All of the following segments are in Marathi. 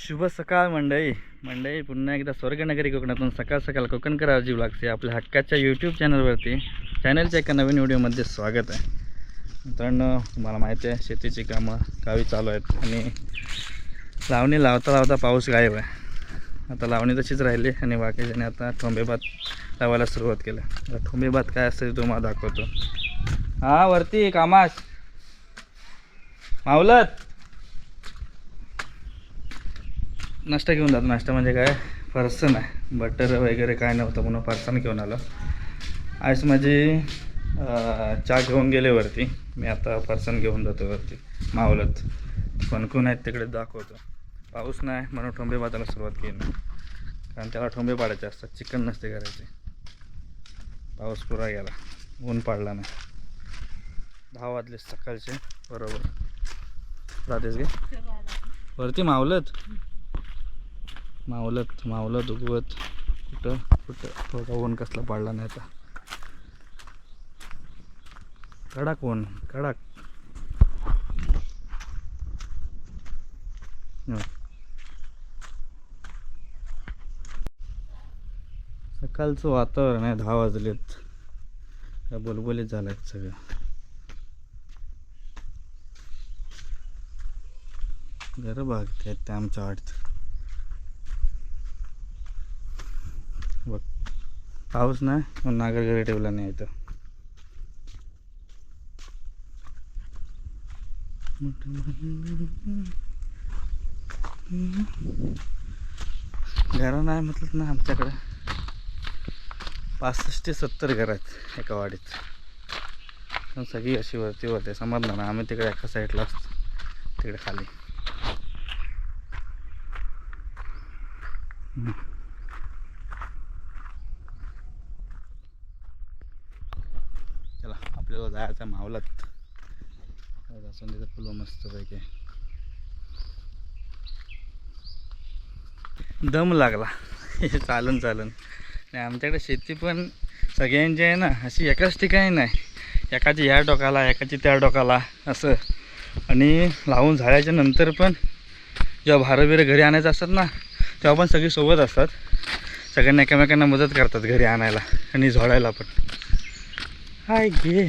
शुभ सकाळ मंडई मंडई पुन्हा एकदा स्वर्गनगरी कोकणातून सकाळ सकाळ कोकणकर आजी लागते आपल्या हक्काच्या यूट्यूब चॅनलवरती चॅनलच्या एका नवीन व्हिडिओमध्ये स्वागत आहे. मित्रांनो तुम्हाला माहिती आहे शेतीची कामं गावी चालू आहेत आणि लावणी लावता लावता पाऊस गायब आहे. आता लावणी तशीच राहिली आणि बाकीच्याने आता ठोंबेभात लावायला सुरुवात केलं. आता ठोंबेभात काय असतं ते तुम्हाला दाखवतो. हां वरती कामास. मावलत नाश्ता घेऊन जातो. नाश्ता म्हणजे काय? फरसन आहे. बटर वगैरे काय नव्हतं म्हणून फरसन घेऊन आलो. आज माझी चहा घेऊन गेले वरती. मी आता फरसन घेऊन जातो वरती. मावलत कोणकोण आहेत तिकडे दाखवतो. पाऊस नाही म्हणून ठोंबे भाताला सुरुवात केली कारण त्याला ठोंबे पाडायचे असतात. चिकन नसते करायचे. पाऊस पुरा गेला. ऊन पाडला नाही. दहा वाजले सकाळचे. बरोबर. राहतेच गे? वरती मावलत मावलत मावलत उगवत कुठं कुठं? थोडा ऊन कसला पाडला नाही आता. कडक ऊन कडक. सकाळचं वातावरण आहे दहा वाजलेत. या बोलबोलीत झालं आहेत सगळं घरं बघते आहेत त्या आमच्या वाटतं बघ. पाऊस नाही पण नागर घरी ठेवला नाही इथं. घरं नाही म्हटलं ना आमच्याकडं. पासष्ट ते सत्तर घर आहेत एका वाडीत. पण सगळी अशी वरती वरती समजलं ना आम्ही तिकडे एका साईडला असतो तिकडे खाली हम्म. चला आपल्याला जायचं मावलात. जास्वंदीचं फुलं मस्त पैकी दम लागला. हे चालन चालन. नाही आमच्याकडे शेती पण सगळ्यांची आहे ना अशी एकाच ठिकाणी नाही. एकाची ह्या डोकाला एकाची त्या डोकाला असं. आणि लावून झाल्याच्यानंतर पण जेव्हा भारं बिरं घरी आणायचं असतात ना तेव्हा पण सगळी सोबत असतात. सगळ्यांना एकमेकांना मदत करतात घरी आणायला आणि झोडायला पण. हाय घे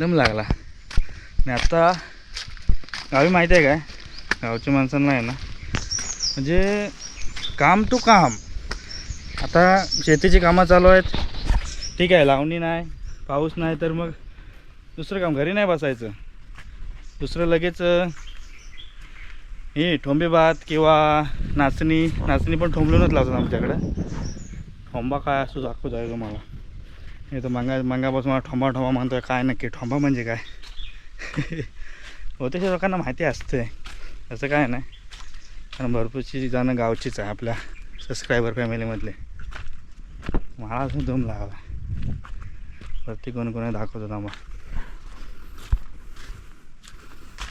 दम लागला. आणि आता गावी माहिती आहे काय? गावच्या माणसांना आहे ना. म्हणजे काम टू काम. आता शेतीची कामं चालू आहेत. ठीक आहे लावणी नाही पाऊस नाही तर मग दुसरं काम घरी नाही बसायचं. दुसरं लगेच हे ठोंबे भात किंवा नाचणी नाचणी पण ठोंबलूनच लावतात आमच्याकडं. ठोंबा काय असतो दाखवू जाय तुम्हाला हे तर मंगा मंगापासून मला ठोंबा ठोंबा म्हणतोय काय नक्की? ठोंबा म्हणजे काय? बहुतेक लोकांना माहिती असते असं काय नाही. कारण भरपूरची जाणं गावचीच आहे आपल्या सबस्क्रायबर फॅमिलीमधले मला अजून दम लागला वरती कोण कोणी दाखवतो थांबा.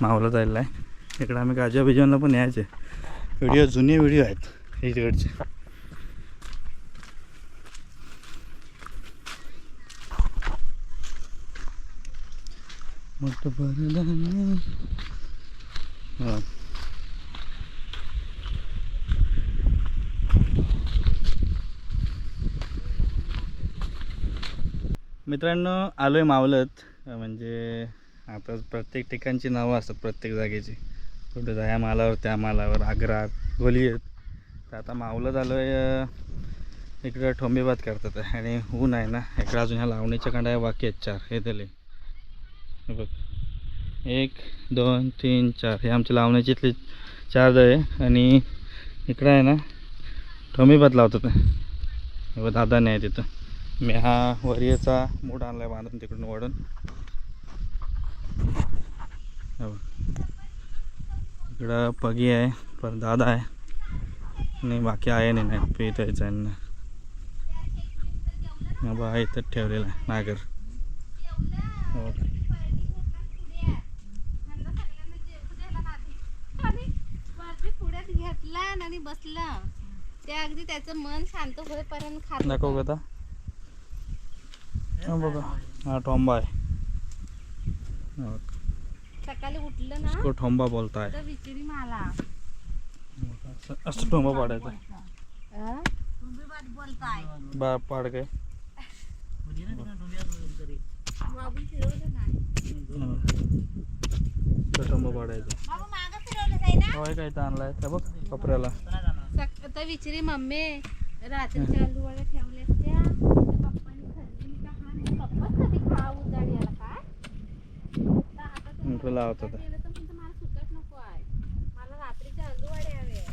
मावलं जायला आहे इकडं आम्ही गाजा बिजवांना पण यायचे व्हिडिओ जुने व्हिडिओ आहेत. इकडचे. मोठं बरं हां मित्रांनो आलो आहे मावलत म्हणजे आता प्रत्येक ठिकाणची नावं असतात प्रत्येक जागेची. कुठे जा या मालावर त्या मालावर आग्रा गोलियत. तर आता मावलत आलो आहे इकडं ठोंबेबाद करतात. आणि ऊन आहे ना इकडं अजून ह्या लावणीच्या कांड्या बाकी आहेत चार. हे दिले बघ. एक दोन तीन चार. हे आमच्या लावण्याची इथले चार दळे आणि इकडं आहे ना ठोमी भात लावतात. हे बघ नाही आहे तिथं. मी हा वरियाचा मूड आणला आहे बांधून तिकडून वळून. इकडं पगी आहे पर दादा आहे. आणि बाकी आहे नाही नाही पित यायचं आहे ना. बा इथं ठेवलेला आहे नागर. हो. घेतला आणि बसला. ते अगदी त्याचं मन शांत होईपर्यंत खात दाखव होता. का आता हा बघा. हा ठोंबा आहे. हो. सकाळी उठलं ना इसको ठोंबा बोलता तर विचारी मला. असं असं पाडायचा? बा पाड काय मागून फिरवलं नाही. हं. तो टोंबा पाडायचा. बाबा होय काय इथं आणलाय त्या बघ कपऱ्याला. आता विचारी मम्मी रात्रीच्या आलू वड्या ठेवल्या त्या. हा इकडं लावत होता गेलं तर म्हणतं मला सुकट नको आहे. मला रात्रीच्या आलू वडे हवे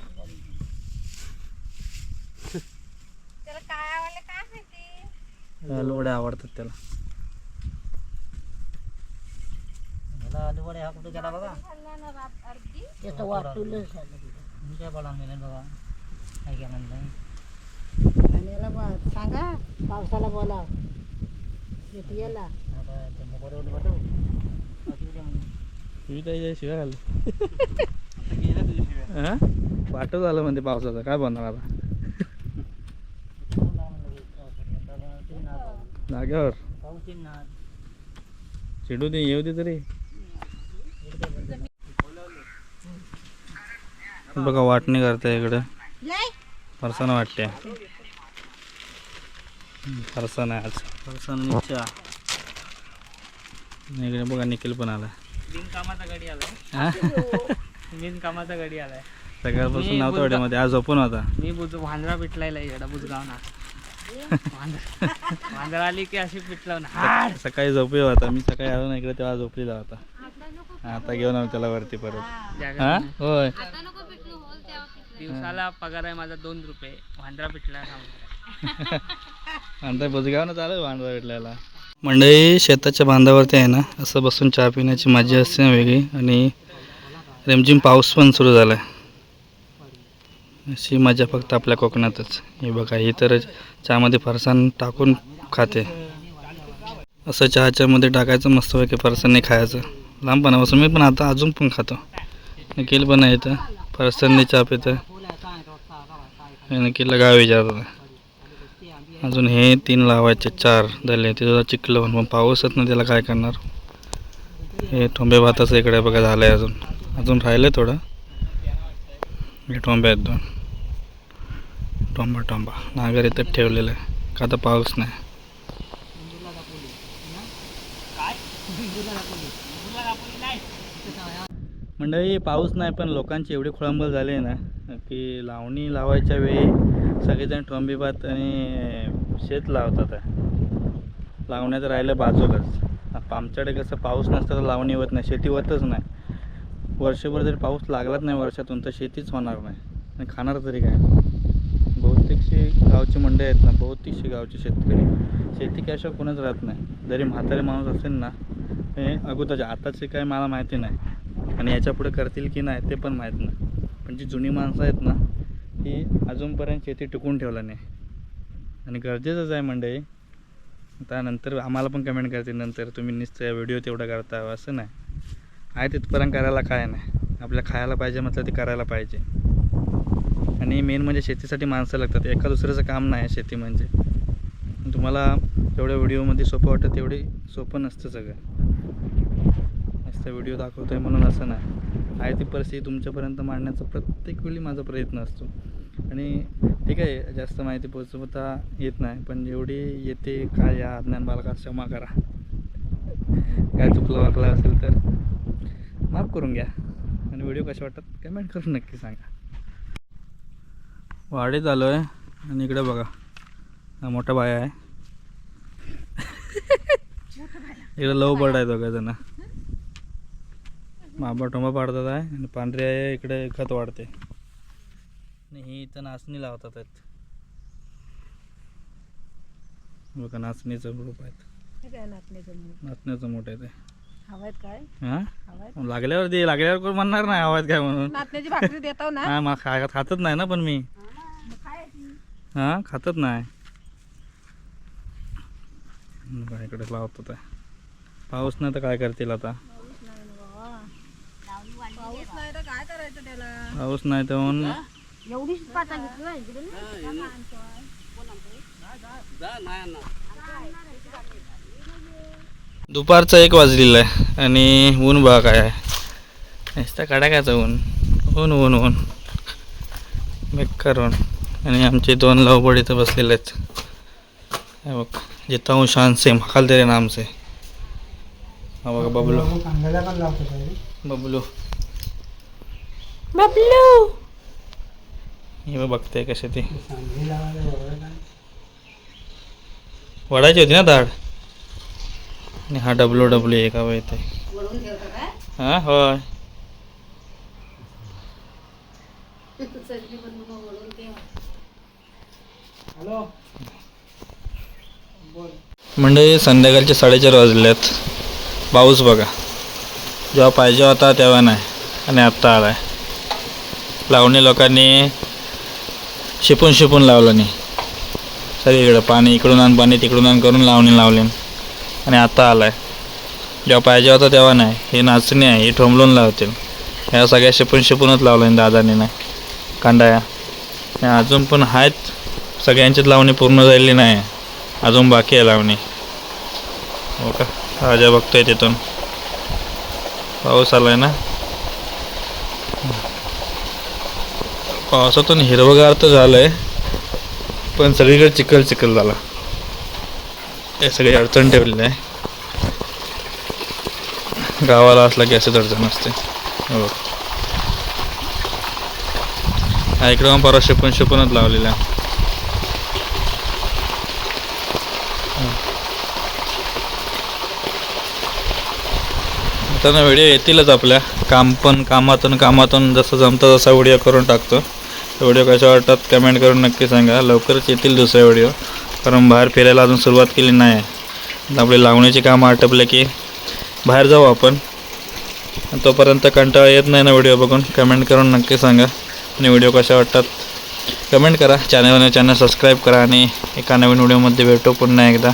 त्याला काय आवडलं काय माहिती? लोड्या आवडतात त्याला. मला आलू वडे हा कुठे गेला बघा. त्याचं वाटूलच मी काय बोला नाही बघा काय केलं नाही आणि याला बा- सांगा पावसाला बोला येते याला शिव्या हां? वाटत झालं म्हणते पावसाचं. काय बनणार आता. जाग्यावर ना चिडू दे येऊ दे तरी. बघा वाटणी करते इकडे. फरसाण वाटते. फरसाण आहे आज. फरसाण इकडे बघा निखिल पण आला बिनकामाचा गाडी आलाय. हा? बिनकामाचा गाडी आलाय. सकाळपासून नव्हता वाड्यामध्ये आज झोपून होता. मी बुज भांजरा पिटलायला इकडं बुजगाव ना भांजरा भांजरा आली की अशी पिटलाव ना सकाळी झोपी होता. मी सकाळी आलो ना इकडे तेव्हा झोपलेला होता. आता घेऊन आलो त्याला वरती परत. होय. दिवसाला पगार आहे माझा दोन रुपये. भांजरा पिटला आणि बुजगावनं चालू भांडवा पिठल्याला. मंडळी शेताच्या बांधावरती आहे ना असं बसून चहा पिण्याची मजा असते ना वेगळी. आणि रिमझिम पाऊस पण सुरू झाला आहे अशी मजा फक्त आपल्या कोकणातच. हे बघा ही तर चहामध्ये फरसाण टाकून खाते. असं चहाच्यामध्ये टाकायचं मस्त पैकी फरसाण खायचं. लहानपणापासून मी पण आता अजून पण खातो. निखिल पण आहे इथं. फरसाणने चहा पितं निखिलला गाव विचारतो अजून हे तीन लावायचे चार झाले ते सुद्धा चिखलं पण पण पाऊसच ना त्याला काय करणार? हे ठोंबे भाताचं इकडे बघा झालं आहे अजून. अजून राहिलं थोडं. हे ठोंबे आहेत दोन. टोंबा टोंबा नागर इथं ठेवलेलं आहे. का आता पाऊस नाही. मंडळी पाऊस नाही पण लोकांची एवढी खोळंबळ झाली आहे ना की लावणी लावायच्या वेळी सगळेजण ट्रम्बी आणि शेत लावतात. लावण्याचं राहिलं बाजूलाच. आमच्याकडे कसं पाऊस नसतं तर लावणी होत नाही शेती होतच नाही. वर्षभर जरी पाऊस लागलाच नाही वर्षातून तर शेतीच होणार नाही. आणि खाणार तरी काय? बहुतेकशी गावची मंडळी आहेत ना बहुतेकशी गावचे शेतकरी. शेती केल्याशिवाय कोणच राहत नाही. जरी म्हातारे माणूस असेल ना हे अगोदरचे आताचे काय मला माहिती नाही. आणि याच्यापुढे करतील की नाही ते पण माहीत नाही. पण जी जुनी माणसं आहेत ना ती अजूनपर्यंत शेती टिकून ठेवलं नाही आणि गरजेचंच आहे मंडळी. त्यानंतर आम्हाला पण कमेंट करतील नंतर. तुम्ही नुसतं व्हिडिओ तेवढा करता असं नाही. आहे तिथपर्यंत करायला काय नाही. आपल्या खायला पाहिजे म्हटलं ते करायला पाहिजे. आणि मेन म्हणजे शेतीसाठी माणसं लागतात. एका दुसऱ्याचं काम नाही आहे शेती म्हणजे. तुम्हाला जेवढ्या व्हिडिओमध्ये सोपं वाटतं तेवढी सोपं नसतं सगळं. नुसतं व्हिडिओ दाखवतो आहे म्हणून असं नाही. आहे ती परिस्थिती तुमच्यापर्यंत मांडण्याचा प्रत्येक वेळी माझा प्रयत्न असतो. आणि ठीक आहे जास्त माहिती पोचवता येत नाही पण एवढी येते काय या ज्ञान बालका क्षमा करा. काय चुकलं वाकलं असेल तर माफ करून घ्या. आणि व्हिडिओ कसे वाटतात कमेंट करून नक्की सांगा. वाडीत आलो आहे आणि इकडे बघा हा मोठा बाया आहे. इकडे लव बर्ड आहे दोघा जण. माबा टोंबा पाडतात आहे. आणि पांढरी आहे इकडे खत वाढते. आणि ही इथं नाचणी लावतात आहेत. बघा नाचणीचं ग्रुप आहेत. नाचण्याचं मोठं आहे ते. हवायत काय? हां? हवायत लागल्यावर दे लागल्यावर कोण म्हणणार नाही आवाज काय म्हणून. ना. हा मग खातच नाही ना पण मी. हां खातच नाही. इकडे लावतात आहे. पाऊस नाही तर काय करतील आता? पाऊस नाही तर काय करायचं त्याला? पाऊस नाही तर म्हणून एवढीच पाता घेतलं दुपारचं एक वाजलेलं आहे आणि ऊन बघा काय आहे. नुसतं काढा कायचं ऊन ऊन ऊन. ऊन. बेकारून आणि आमचे दोन लवबड इथं बसलेले आहेत. हे बघ जिताऊ शान सेम हाल तेरे नाम से हा बघा बबलू. कांद्याला पण लावतो काय बबलू. बबलू! हे बघ बघते कशी ती वडायची होती ना डाळ आणि हा डब्ल्यू डब्ल्यू एका वेळ काय? हा होय. म्हणजे संध्याकाळचे साडेचार वाजलेत. पाऊस बघा. जेव्हा पाहिजे होता तेव्हा नाही. आणि आत्ता आलाय. लावणी लोकांनी शिपून शिपून लावलं नाही सगळीकडं पाणी इकडून आण पाणी तिकडून आण करून लावणी लावली. आणि आता आलाय. जेव्हा पाहिजे होता तेव्हा नाही. हे नाचणी आहे हे ठोंबलून लावतील. ह्या सगळ्या शिपून शिपूनच लावलं दादानी नाही कांडाया. आणि अजून पण आहेत. सगळ्यांचीच लावणी पूर्ण झालेली नाही. अजून बाकी आहे लावणी. हो का? राजा बघतोय तिथून. पाऊस आला आहे ना? पावसातून हिरवगार तर झालंय पण सगळीकडे चिखल चिखल झाला. हे सगळी अडचण ठेवलेली आहे गावाला असला की असंच अडचण असते. हो. इकडं पण परवा शिपून शिपूनच लावलेला आहे आता ना व्हिडिओ येतीलच आपल्या. काम पण कामातून कामातून जसं जमतं तसा व्हिडिओ करून टाकतो. व्हिडिओ कशा वाटतात कमेंट करून नक्की सांगा. लवकरच येतील दुसरा व्हिडिओ. कारण बाहेर फिरायला अजून सुरुवात केली नाही. आता आपली लावण्याची कामं आटपले की बाहेर जाऊ आपण. तोपर्यंत कंटाळा येत नाही ना व्हिडिओ बघून. कमेंट करून नक्की सांगा. आणि व्हिडिओ कशा वाटतात कमेंट करा. चॅनल चॅनल सबस्क्राईब करा आणि एका नवीन व्हिडिओमध्ये भेटू पुन्हा एकदा.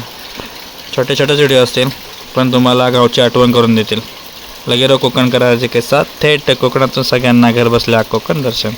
छोटे छोटेच व्हिडिओ असतील पण तुम्हाला गावची आठवण करून देतील. लगेरो कोकण करायचे के साथ थेट कोकणातून सगळ्यांना घर बसल्या कोकण दर्शन.